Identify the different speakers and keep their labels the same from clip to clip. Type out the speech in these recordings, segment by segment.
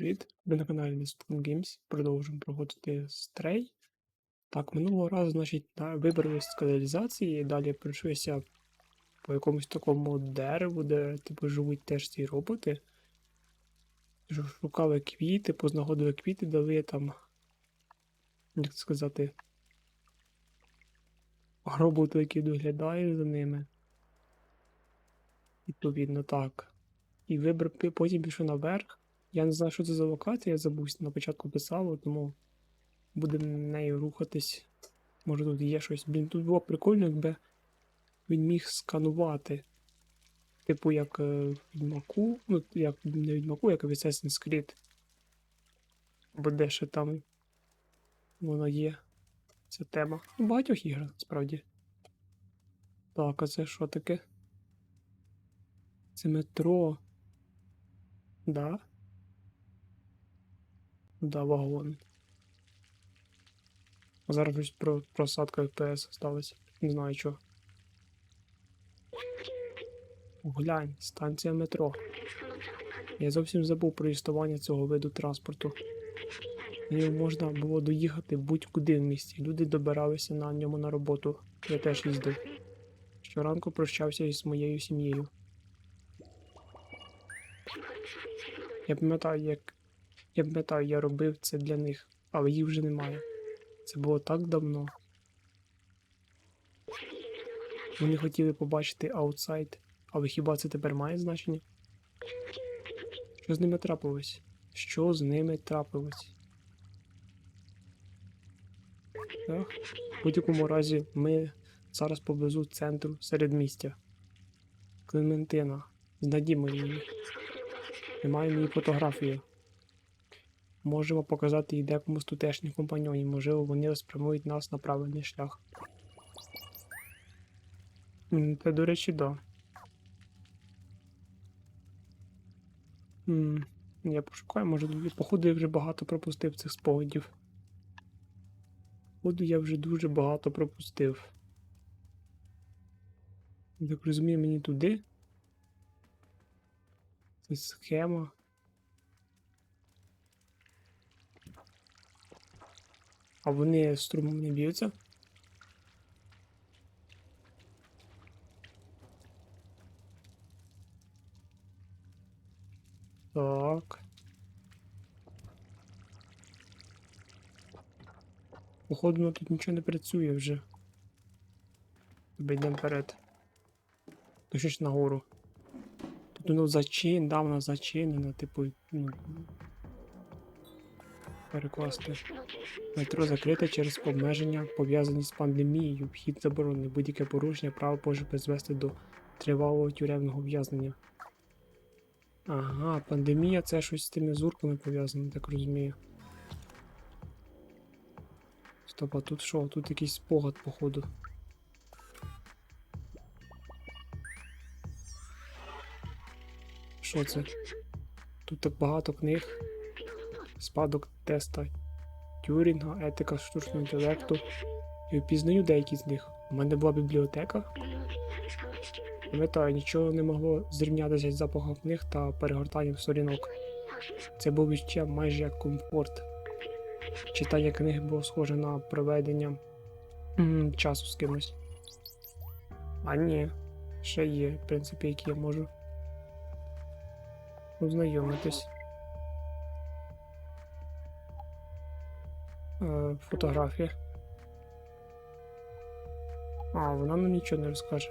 Speaker 1: Привіт! Ви на каналі Mr. Games. Продовжуємо проходити стрей. Так, минулого разу, значить, да, вибрались з каналізації, і далі пройшлися по якомусь такому дереву, де типу живуть теж ці роботи. Шукали квіти, познаходили квіти, дали там, як сказати, роботу, який доглядає за ними. Відповідно, так. І вибрав, потім пішов наверх. Я не знаю, що це за локація, я забувся на початку писав, тому будемо нею рухатись. Може тут є щось. Блін, тут було прикольно, якби він міг сканувати. Типу, як е, Відьмаку, ну, як не Відьмаку, як в Assassin's Creed. Або де ще там воно є. Ця тема. У багатьох іграх, насправді. Так, а це що таке? Це метро. Да? Да, вагон. Зараз щось про просадка FPS сталося. Не знаю чого. Глянь, станція метро. Я зовсім забув про існування цього виду транспорту. На можна було доїхати будь-куди в місті. Люди добиралися на ньому на роботу. Я теж їздив. Щоранку прощався із моєю сім'єю. Я пам'ятаю, як я пам'ятаю, я робив це для них, але їх вже немає. Це було так давно. Вони хотіли побачити аутсайд, але хіба це тепер має значення? Що з ними трапилось? Що з ними трапилось? Так. В будь-якому разі ми зараз поблизу центру середмістя. Клементина. Знайдімо її. Маємо її фотографію. Можемо показати її декому з тутешніх компаньонів. Можливо, вони спрямують нас на правильний шлях. Та, до речі, да. Я пошукаю, може, походу я вже багато пропустив цих спогадів. Походу я вже дуже багато пропустив. Так розумію, мені туди. Це схема. А вони струмом не б'ються? Так. Походу, ну, тут нічого не працює вже. Тобі йдемо вперед. Точніше нагору. Тут воно зачин, да, воно зачинено, типу, ну. Перекласти. Метро закрите через обмеження, пов'язані з пандемією. Вхід заборонений. Будь-яке порушення право може призвести до тривалого тюремного ув'язнення. Ага, пандемія це щось з тими зурками пов'язано, так розумію. Стоп, а тут що? Тут якийсь спогад, походу. Що це? Тут так багато книг. Спадок теста Тюрінга, етика штучного інтелекту. І впізнаю деякі з них. У мене була бібліотека. Пам'ятаю, нічого не могло зрівнятися з запахом книг та перегортанням сторінок. Це був ще майже як комфорт. Читання книг було схоже на проведення часу з кимось. А ні, ще є, в принципі, які я можу ознайомитись. Е, фотографія. А, вона нам нічого не розкаже.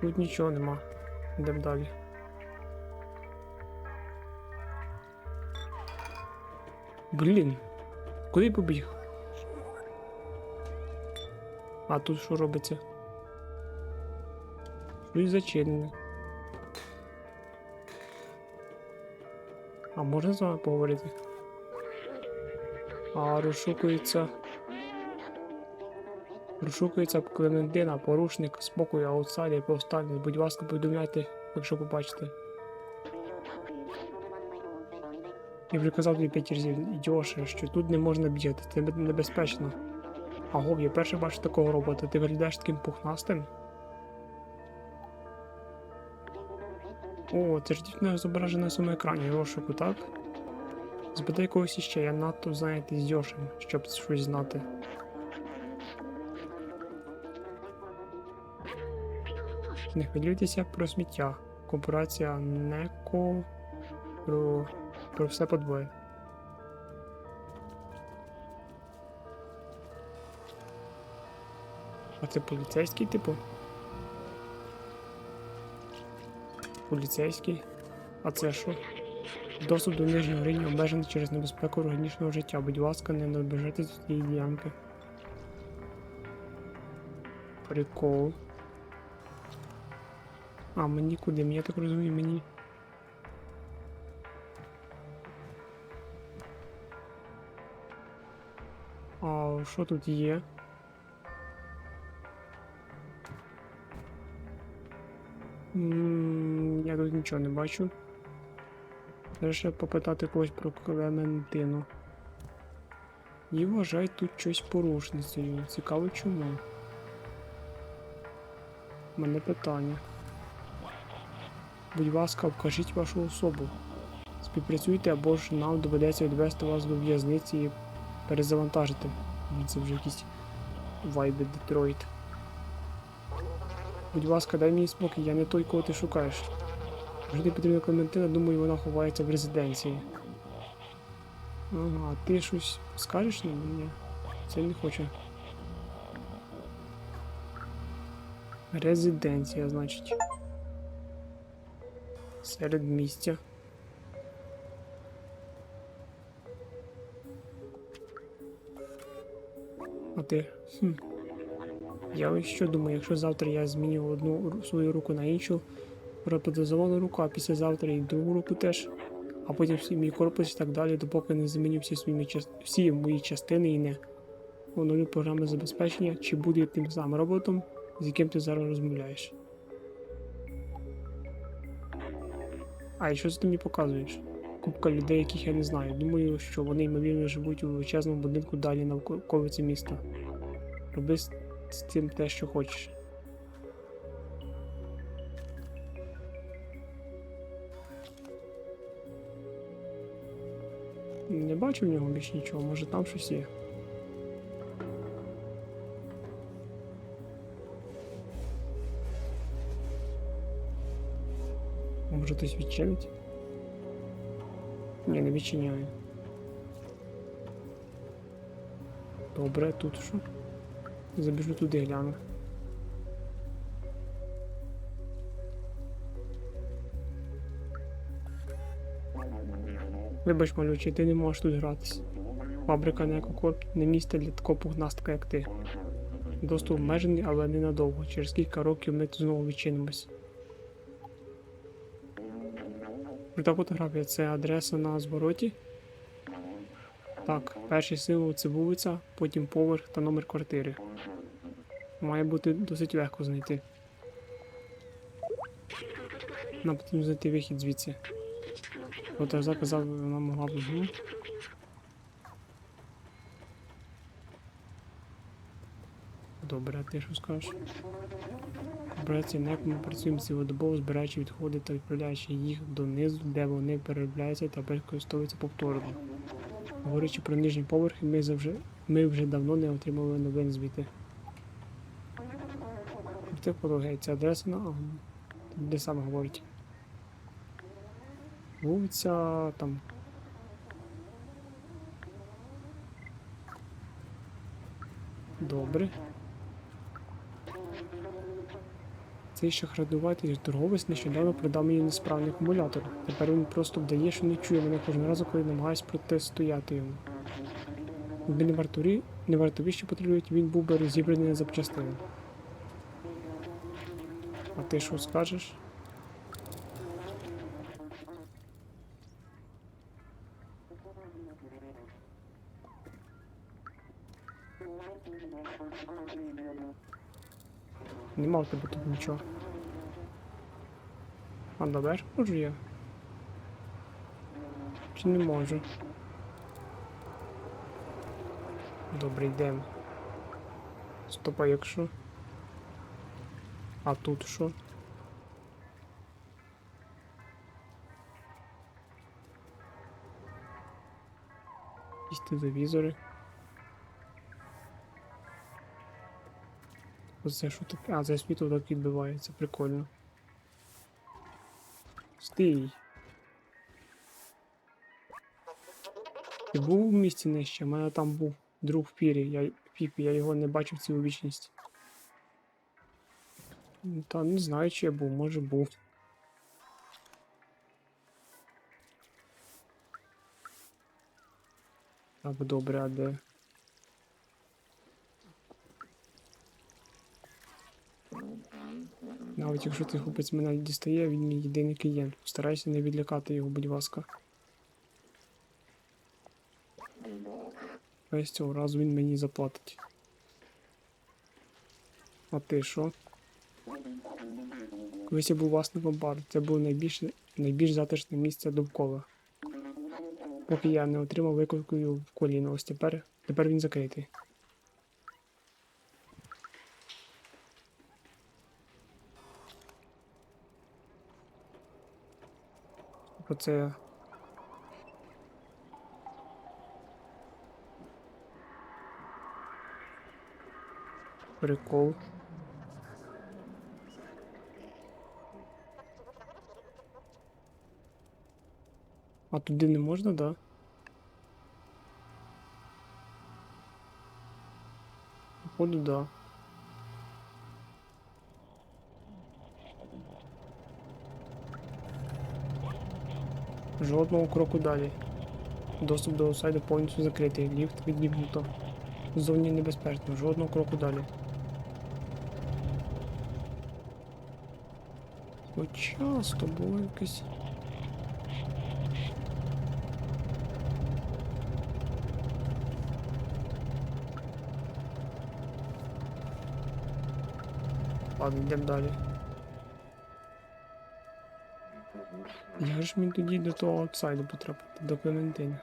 Speaker 1: Тут нічого нема. Йдемо далі. Блін. Куди побіг? А тут що робиться? Щось зачинене. А можна з вами поговорити? А розшукується. Розшукується Клементина, порушник спокою, аутсайдер, повстанець. Будь ласка, повідомляйте, якщо побачите. Я вже казав тобі п'ять разів, ідіоше, що тут не можна бігати, це небезпечно. Аго, я перший бачу такого робота. Ти виглядаєш таким пухнастим. О, це ж дійсно зображено на цьому екрані розшуку, так? Збидай когось іще, я надто, знаєте, здьошим, щоб щось знати. Не хвилюйтеся про сміття. Корпорація НЕКО про, про все подвоє. А це поліцейський, типу? Поліцейський? А це що? Доступ до нижнього рівня обмежений через небезпеку органічного життя. Будь ласка, не наближайтесь до цієї ділянки. Прикол. А, мені куди? Я так розумію, мені. А що тут є? М, Я тут нічого не бачу. Треба ще попитати когось про Клементину. І вважають тут щось порушницею. Цікаво чому. У мене питання. Будь ласка, вкажіть вашу особу. Співпрацюйте або ж нам доведеться відвести вас до в'язниці і перезавантажити. Ну, Це вже якісь вайби Детройт. Будь ласка, дай мені спокій, я не той, кого ти шукаєш. Якщо тобі потрібна Клементина, думаю, вона ховається в резиденції. Ага, ти щось скажеш на мені? Це не хоче. Резиденція, значить. Серед місця. А ти? Хм. Я ось що думаю, якщо завтра я зміню одну свою руку на іншу, роботизовану руку, а післязавтра і другу руку теж, а потім мій корпус і так далі, допоки не заміню всі, свої всі мої частини і не оновлю програми забезпечення, чи буду я тим самим роботом, з яким ти зараз розмовляєш. А і що ти мені показуєш? Купка людей, яких я не знаю. Думаю, що вони ймовірно живуть у величезному будинку далі на околиці міста. Роби з цим те, що хочеш. Бачу в нього більше нічого, може там щось є. Може хтось відчинить? Ні, не відчиняє. Добре, тут що? Забіжу туди гляну. Вибач, малючий, ти не можеш тут гратись. Фабрика Некокорп не місце для такого пухнастика, як ти. Доступ обмежений, але ненадовго. Через кілька років ми тут знову відчинимось. Крута фотографія це адреса на звороті. Так, перший символ це вулиця, потім поверх та номер квартири. Має бути досить легко знайти. Нам потрібно знайти вихід звідси. От я заказав, вона могла б. Угу. Добре, ти що скажеш? Корпорація НЕК ми працюємо цілодобово, збираючи відходи та відправляючи їх донизу, де вони переробляються та використовуються повторно. Говорячи про нижні поверхи, ми, завжди, ми вже давно не отримали новин звідти. Це адреса. Де саме говорить? Вулиця там. Добре. Цей шахрадуватий торговець нещодавно продав мені несправний акумулятор. Тепер він просто вдає, що не чує мене кожен раз, коли намагаюсь протистояти йому. Якби не вартові, не вартові, що патрулюють, він був би розібраний на запчастини. А ти що скажеш? Нема в тебе тут нічого. А давай можу я? Чи не можу? Добре, йдемо. Стоп, а якщо? А тут що? Якісь телевізори. Оце що таке? А, це світло так відбивається, прикольно. Стій. Ти був в місті нижче? У мене там був друг в пірі, я, Піпі, я його не бачив цілу вічність. Та не знаю, чи я був, може був. Так, добре, а де? Навіть якщо цей хлопець мене дістає, він мій єдиний клієнт. Постарайся не відлякати його, будь ласка. Весь цього разу він мені заплатить. А ти що? Колись я був власником бару. Це було найбільш, найбільш затишне місце довкола. Поки я не отримав викликою в коліно. Ось тепер, тепер він закритий. Оце. Прикол. А туди не можна, да? Походу, да. Жодного кроку далі. Доступ до сайду повністю закритий. Ліфт відліпнуто. Зовні небезпечно. Жодного кроку далі. Хоча з тобою якесь. Ладно, йдемо далі. Як ж мені тоді до того аутсайду потрапити, до Клементини?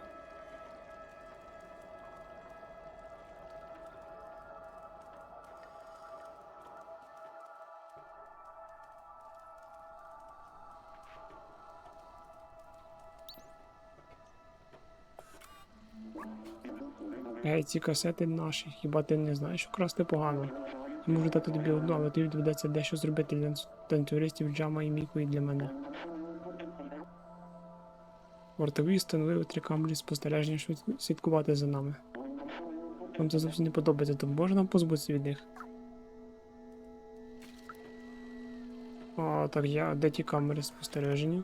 Speaker 1: Гей, ці касети наші, хіба ти не знаєш, що красти погано? Я можу дати тобі одну, але тобі доведеться дещо зробити для танцюристів Джама і Міку і для мене. Вартові встановили три камери спостереження, щоб слідкувати за нами. Вам це зовсім не подобається, то можна позбутися від них? А, так я. Де ті камери спостереження?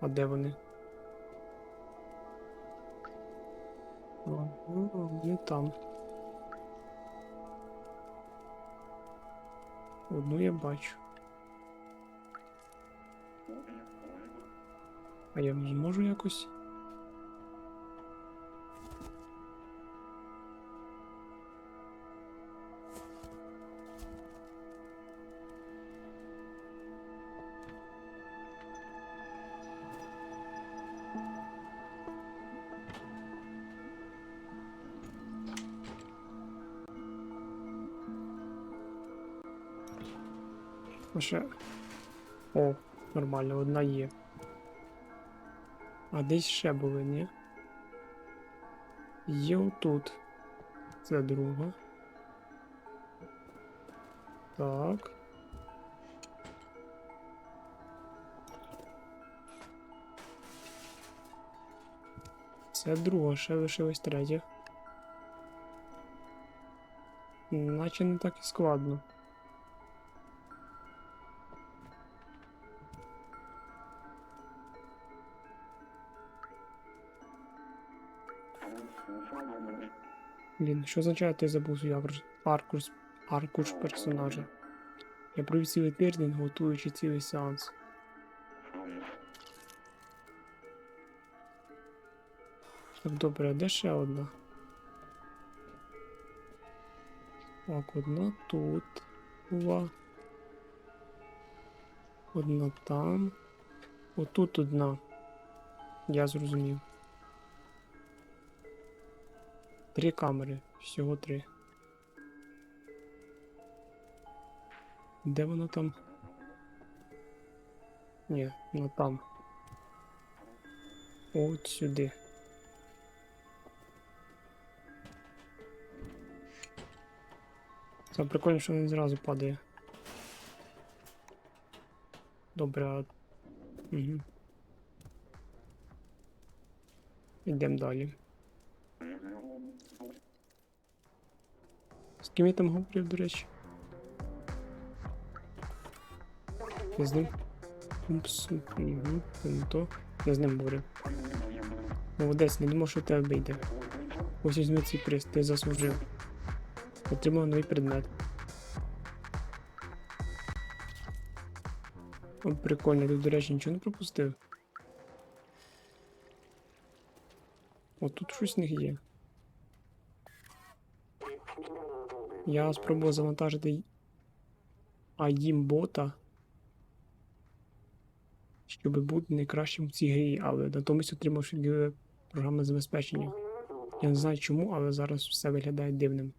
Speaker 1: А де вони? А, ну, не там. Одну я бачу. А я не можу якось? Ще. О, нормально, одна є. А десь ще були, ні? Є отут. Це друга. Так. Це друга, ще лишилась третя. Наче не так і складно. Блін, що означає, ти забув свій аркуш, аркуш, аркуш персонажа? Я провів цілий тиждень, готуючи цілий сеанс. Так, добре, а де ще одна? Так, одна тут була. Одна там. Отут одна. Я зрозумів. Три камери. Всього три. Де воно там? Ні, ну там. От сюди. Це прикольно, що він зразу падає. Добре. Угу. Йдемо далі. Ким я там говорив, до речі? Я з ним. Упс. Угу. Це не то. Я з ним говорив. Молодець, не думав, що тебе вийде. Ось візьми цей приз, ти заслужив. Отримав новий предмет. О, прикольно, ти, до речі, нічого не пропустив. О, тут щось в них є. Я спробував завантажити аїм бота, щоб бути найкращим в цій грі, але натомість отримав шкідливе програмне забезпечення. Я не знаю чому, але зараз все виглядає дивним.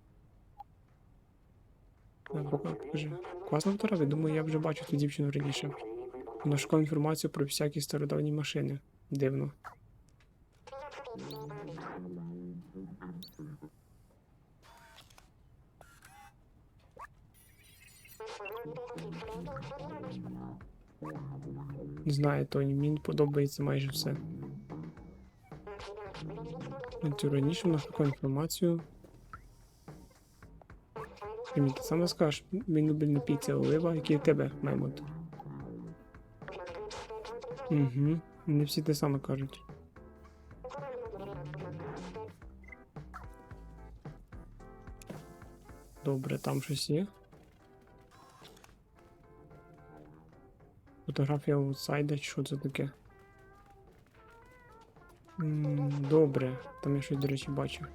Speaker 1: Пока- Покажи. Класна фотографія, думаю, я вже бачив ту дівчину раніше. Вона шукала інформацію про всякі стародавні машини. Дивно. Не знаю, Тоні, мені подобається майже все. Цю раніше шукала інформацію. Мені ти саме скажеш, мій любильний піця олива, у тебе, мемот. Угу. Не всі те саме кажуть. Добре, там щось є. Фотографія аутсайда, що це таке? Добре, там я щось, до речі, бачу.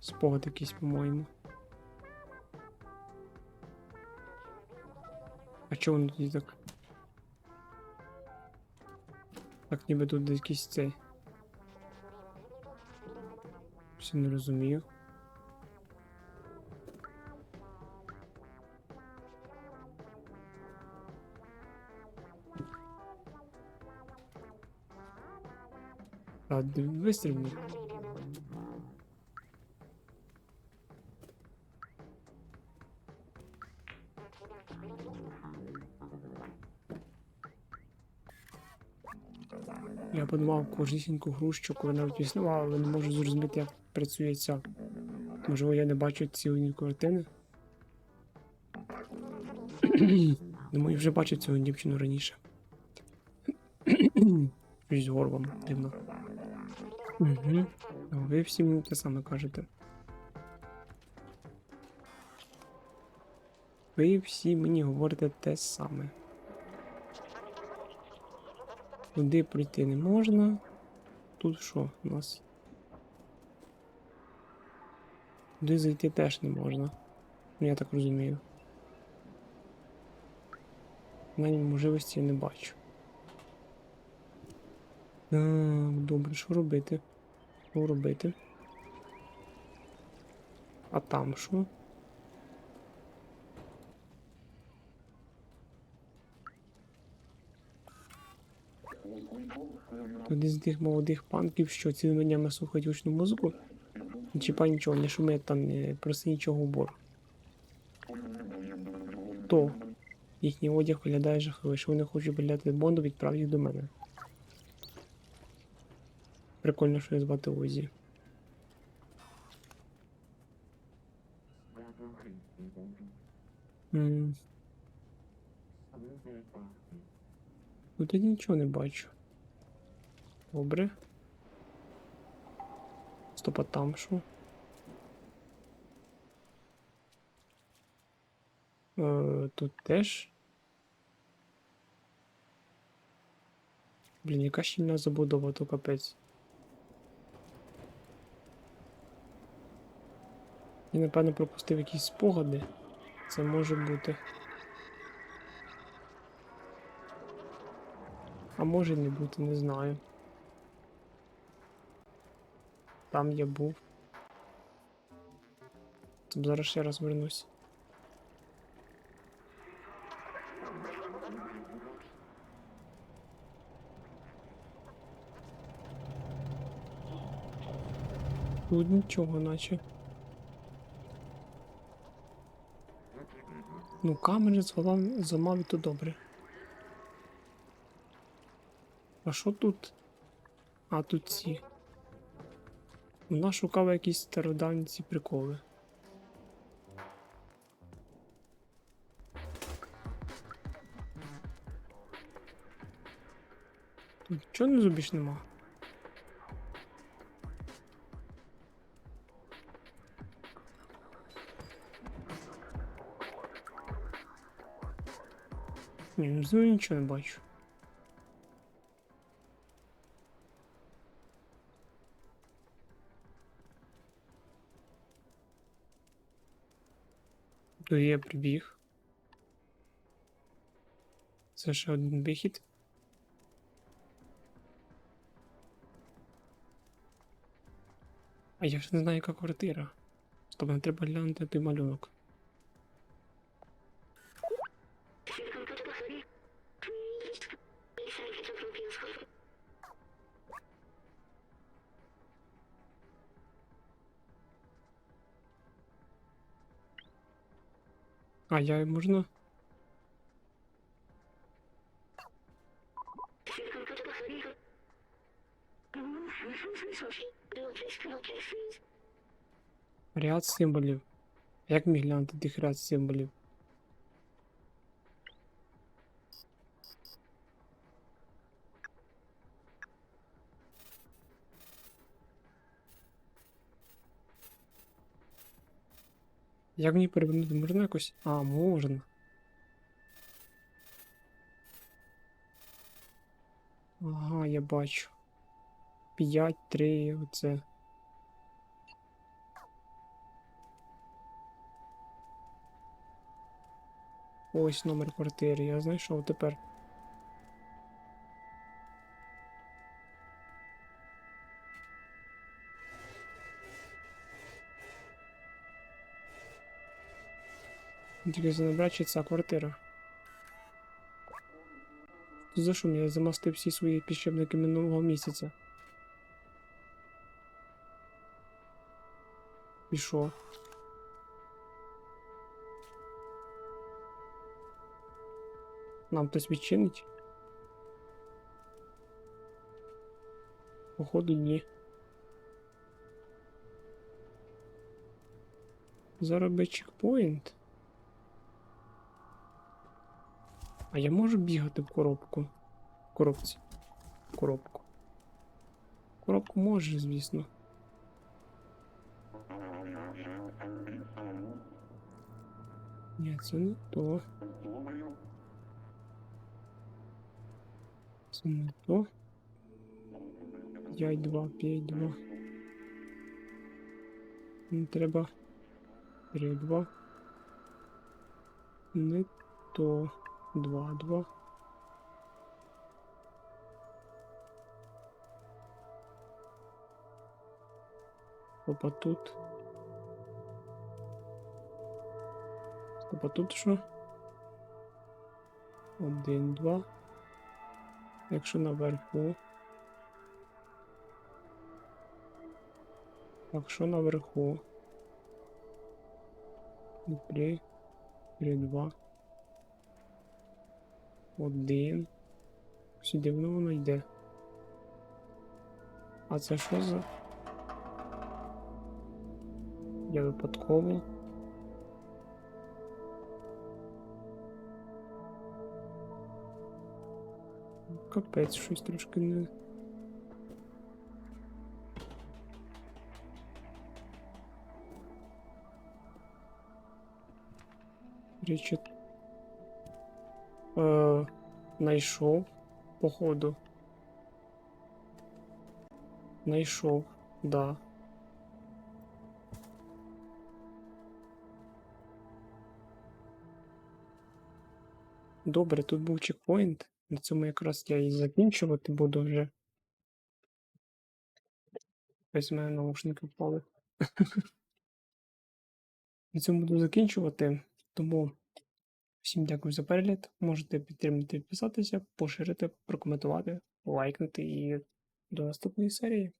Speaker 1: Спогад якийсь, по-моєму. А чого воно тоді так? Так ніби тут якийсь цей. Все не розумію. А, вистрілив. Я подумав кожнісіньку гру, що коли навіть існувала, але не можу зрозуміти, як працює ця. Можливо, я не бачу цілої картини. Думаю, я вже бачив цю дівчину раніше. З горлом дивно. Угу. Ви всі мені те саме кажете. Ви всі мені говорите те саме. Туди пройти не можна. Тут що у нас? Туди зайти теж не можна. Ну, я так розумію. Навіть можливості я не бачу. Так, добре, що робити? Що робити? А там що? Один з тих молодих панків, що цілими днями слухають гучну музику. Не чіпай нічого, не шуми там, не проси нічого у бор. То їхній одяг виглядає жахливо, що вони хочуть виглядати Бонду, відправ їх до мене. Прикольно, що я звати Озі. М. Тут я нічого не бачу. Добре. Стоп, а там що? Е, тут теж. Блін, яка щільна забудова, то капець. Я, напевно, пропустив якісь спогади. Це може бути. А може не бути, не знаю. Там я був. Зараз ще раз вернусь. Тут нічого, наче. Ну, камери зламав, і то добре. А що тут? А тут ці. Вона шукала якісь стародавні ці приколи. Тут нічого не зубіш нема. Ні, ну знову нічого не бачу. То є прибіг. Це ще один вихід. А я ж не знаю, яка квартира. Стоп, нам треба глянути той малюнок. А я можна? Ряд символів. Як міг глянути тих ряд символів? Як мені перевернути? Можна якось? А, можна. Ага, я бачу. 5, 3, оце. Ось номер квартири, я знайшов тепер. Чи ця квартира. За що я замастив всі свої підшипники минулого місяця? І що? Нам хтось відчинить? Походу, ні. Зароби чекпоінт. А я можу бігати в коробку? В коробці. В коробку. Коробку можеш, звісно. Ні, це не то. Це не то. 5, 2, 5, 2. Не треба. 3, 2. Не то. 2, 2. Опа тут. Опа тут що? Один, два. Якщо наверху. Якщо наверху. Три, три, два. Один. Сюди воно воно йде. А це що за? Я випадково. Капець, щось трошки не. Річі. Е, найшов, походу. Найшов, да. Добре, тут був чекпоінт. На цьому якраз я і закінчувати буду вже. Ось в мене наушники впали. На цьому буду закінчувати. Тому всім дякую за перегляд. Можете підтримати, підписатися, поширити, прокоментувати, лайкнути і до наступної серії.